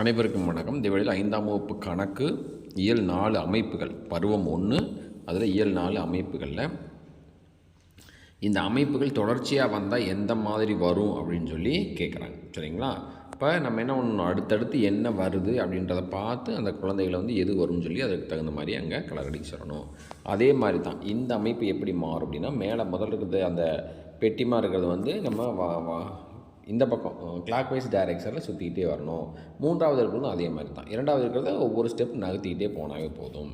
அனைவருக்கும் வணக்கம். இந்த வேளையில் ஐந்தாம் வகுப்பு கணக்கு இயல் நாலு அமைப்புகள் பருவம் ஒன்று அதில் இயல் நாலு அமைப்புகளில். இந்த அமைப்புகள் தொடர்ச்சியாக வந்தால் எந்த மாதிரி வரும் அப்படின்னு சொல்லி கேட்குறாங்க சரிங்களா? இப்போ நம்ம என்ன பண்ணணும் அடுத்தடுத்து என்ன வருது அப்படின்றத பார்த்து அந்த குழந்தைகளை வந்து எது வரும்னு சொல்லி அதுக்கு தகுந்த மாதிரி அங்கே கலரடிக்கு சொல்லணும். அதே மாதிரி தான் இந்த அமைப்பு எப்படி மாறும் அப்படின்னா மேலே முதல்ல இருக்கிறது அந்த பெட்டிமா இருக்கிறது வந்து நம்ம வா இந்த பக்கம் கிளாக் வைஸ் டைரக்ஷனில் சுற்றிக்கிட்டே வரணும். மூன்றாவது இருக்கிறதும் அதே மாதிரி தான். இரண்டாவது இருக்கிறத ஒவ்வொரு ஸ்டெப் நகர்த்திக்கிட்டே போனாவே போதும்.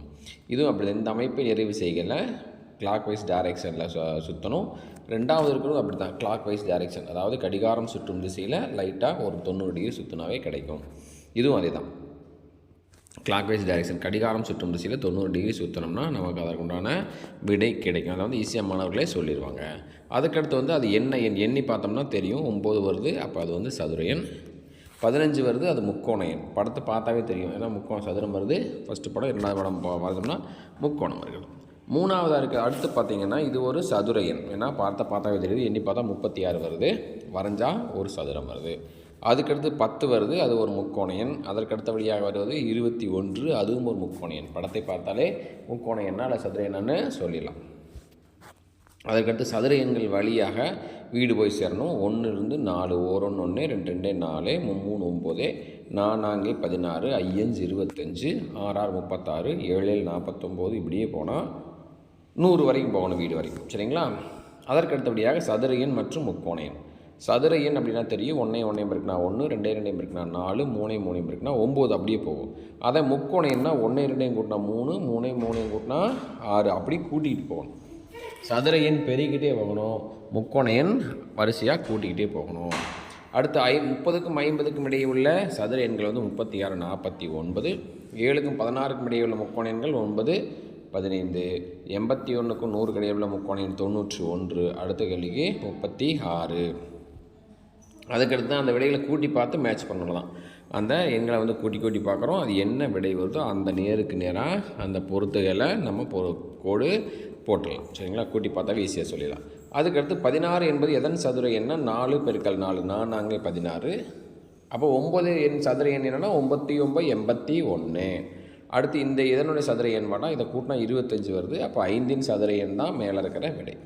இதுவும் அப்படி இந்த அமைப்பை நிறைவு செய்கல கிளாக் வைஸ் டைரக்ஷனில் சு சுற்றணும் ரெண்டாவது இருக்கிறதும் அப்படி தான். கிளாக் வைஸ் டைரக்ஷன் அதாவது கடிகாரம் சுற்றும் திசையில் லைட்டாக ஒரு தொண்ணூறு டிகிரி சுற்றினாவே கிடைக்கும். இதுவும் அதே தான். கிளாக்வைஸ் வைஸ் கடிகாரம் சுற்றும் திசையில் தொண்ணூறு டிகிரி சுற்றினோம்னா நமக்கு அதற்குண்டான விடை கிடைக்கும். அதை வந்து ஈஸியாக மாணவர்களே சொல்லிடுவாங்க. அதுக்கடுத்து வந்து அது என்ன எண் எண்ணி பார்த்தோம்னா தெரியும். ஒம்பது வருது அப்போ அது வந்து சதுர எண். பதினஞ்சு வருது அது முக்கோண எண். படத்தை பார்த்தாவே தெரியும். ஏன்னா முக்கோணம் சதுரம் வருது. ஃபஸ்ட்டு படம் இரண்டாவது படம் பா- பார்த்தோம்னா முக்கோணம் வருகிறது. மூணாவதாக இருக்குது அடுத்து பார்த்தீங்கன்னா இது ஒரு சதுர எண். ஏன்னா பார்த்த பார்த்தாவே தெரியுது. எண்ணி பார்த்தா முப்பத்தி ஆறு வருது. வரைஞ்சால் ஒரு சதுரம் வருது. அதுக்கடுத்து பத்து வருது அது ஒரு முக்கோணையன். எண் அதற்கடுத்தபடியாக வருவது இருபத்தி ஒன்று அதுவும் ஒரு முக்கோணையன். படத்தை பார்த்தாலே முக்கோணையன்னா அல்ல சதுர சொல்லிடலாம். அதற்கடுத்து சதுர எண்கள் வழியாக வீடு போய் சேரணும். ஒன்றுலேருந்து நாலு ஓரொன்று ஒன்று ரெண்டு ரெண்டு நாலு மூணு ஒம்பது நான்கு பதினாறு ஐயஞ்சு இருபத்தஞ்சு ஆறாறு முப்பத்தாறு ஏழு ஏழு நாற்பத்தொம்போது இப்படியே போனால் நூறு வரைக்கும் போகணும் வீடு வரைக்கும். சரிங்களா? அதற்கடுத்தபடியாக சதுர எண் மற்றும் முக்கோண எண். சதுர எண் அப்படின்னா தெரியும். ஒன்றே ஒன்றே இருக்குன்னா ஒன்று ரெண்டே ரெண்டையும் இருக்குன்னா நாலு மூணே மூணையும் இருக்குன்னா ஒம்பது அப்படியே போகும். அதை முக்கோண ஒன்றே ரெண்டையும் கூட்டினா மூணு மூணே மூணையும் கூட்டினா ஆறு. அப்படி கூட்டிகிட்டு போகணும். சதுர எண் பெருகிட்டே போகணும். முக்கோண எண் வரிசையாக கூட்டிக்கிட்டே போகணும். அடுத்து ஐ முப்பதுக்கும் ஐம்பதுக்கும் இடையே உள்ள சதுர எண்கள் வந்து முப்பத்தி ஆறு நாற்பத்தி ஒன்பது. ஏழுக்கும் பதினாறுக்கும் இடையே உள்ள முக்கோண எண்கள் ஒன்பது பதினைந்து. எண்பத்தி ஒன்றுக்கும் நூறுக்கு இடையே உள்ள முக்கோண எண் தொண்ணூற்றி ஒன்று. அடுத்த கேள்விக்கு முப்பத்தி ஆறு. அதுக்கடுத்து தான் அந்த விடைகளை கூட்டி பார்த்து மேட்ச் பண்ணலாம் அந்த எண்களை வந்து கூட்டி கூட்டி பார்க்குறோம். அது என்ன விடை வருதோ அந்த நேருக்கு நேராக அந்த பொருத்துகளை நம்ம பொ கோடு போட்டுடலாம். சரிங்களா? கூட்டி பார்த்தாவே ஈஸியாக சொல்லிடலாம். அதுக்கடுத்து பதினாறு என்பது எதன் சதுர எண்ணா? நாலு பெருக்கல் நாலு. நான்கு பதினாறு. அப்போ ஒம்பது எண் சதுர எண் என்னென்னா ஒம்பத்தி ஒம்பது எண்பத்தி ஒன்று. அடுத்து இந்த இதனுடைய சதுர எண் வேணால் இதை கூட்டினா இருபத்தஞ்சி வருது. அப்போ ஐந்தின் சதுர எண் தான் மேலே இருக்கிற விடை.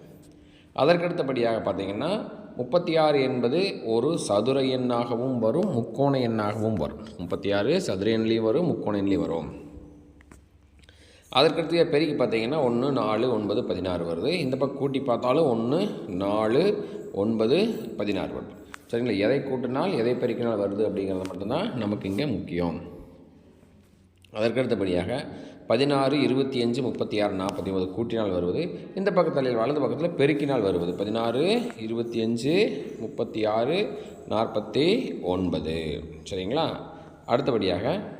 அதற்கடுத்தபடியாக பார்த்தீங்கன்னா முப்பத்தி ஆறு என்பது ஒரு சதுர எண்ணாகவும் வரும் முக்கோண எண்ணாகவும் வரும். முப்பத்தி ஆறு சதுர எண்லேயும் வரும் முக்கோண எண்லேயும் வரும். அதற்கடுத்து பெருக்கி பார்த்தீங்கன்னா ஒன்று நாலு ஒன்பது பதினாறு வருது. இந்த பக்கம் கூட்டி பார்த்தாலும் ஒன்று நாலு ஒன்பது பதினாறு வருது. சரிங்களா? எதை கூட்டினால் எதை பெருக்கினால் வருது அப்படிங்கிறது மட்டும்தான் நமக்கு இங்கே முக்கியம். அதற்கடுத்தபடியாக பதினாறு இருபத்தி அஞ்சு முப்பத்தி ஆறு நாற்பத்தி ஒன்பது கூட்டினால் வருவது. இந்த பக்கத்தில் வலது பக்கத்தில் பெருக்கினால் வருவது. பதினாறு இருபத்தி அஞ்சு முப்பத்தி ஆறு நாற்பத்தி ஒன்பது. சரிங்களா? அடுத்தபடியாக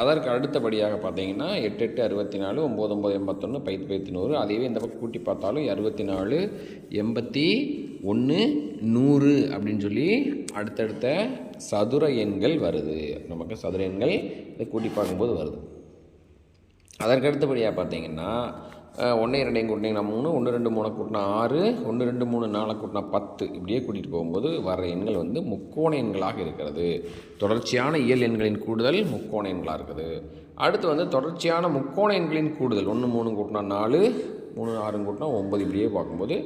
அதற்கு அடுத்தபடியாக பார்த்தீங்கன்னா எட்டு எட்டு அறுபத்தி நாலு ஒம்பது ஒம்பது எண்பத்தொன்று பைத்து பைத்து நூறு அதையே இந்த பக்கம் கூட்டி பார்த்தாலும் அறுபத்தி நாலு எண்பத்தி ஒன்று நூறு அப்படின்னு சொல்லி அடுத்தடுத்த சதுர எண்கள் வருது. நமக்கு சதுர எண்கள் இதை கூட்டி பார்க்கும்போது வருது. அதற்கு அடுத்தபடியாக பார்த்தீங்கன்னா ஒன்றே ரெண்டையும் கூட்டினீங்கன்னா மூணு ஒன்று ரெண்டு மூணு கூட்டினா ஆறு ஒன்று ரெண்டு மூணு நாலு கூட்டினா பத்து. இப்படியே கூட்டிகிட்டு போகும்போது வர எண்கள் வந்து முக்கோண எண்களாக இருக்கிறது. தொடர்ச்சியான இயல் எண்களின் கூடுதல் முக்கோண எண்களாக இருக்குது. அடுத்து வந்து தொடர்ச்சியான முக்கோண எண்களின் கூடுதல். ஒன்று மூணு கூட்டினா நாலு மூணு ஆறு கூட்டினா ஒம்பது இப்படியே பார்க்கும்போது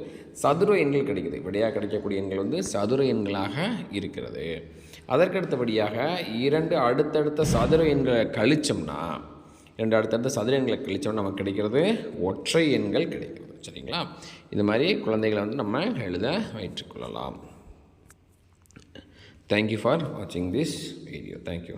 சதுர எண்கள் கிடைக்குது. விடையாக கிடைக்கக்கூடிய எண்கள் வந்து சதுர எண்களாக இருக்கிறது. அதற்கடுத்தபடியாக இரண்டு அடுத்தடுத்த சதுர எண்களை கழிச்சோம்னா ரெண்டு அடுத்தடுத்த சதுர எண்களை கழித்தோம் நமக்கு கிடைக்கிறது ஒற்றை எண்கள் கிடைக்கிறது சரிங்களா? இது மாதிரி குழந்தைகளை வந்து நம்ம எழுத வைற்றுக்கொள்ளலாம் தேங்க்யூ ஃபார் வாட்சிங் திஸ் வீடியோ தேங்க்யூ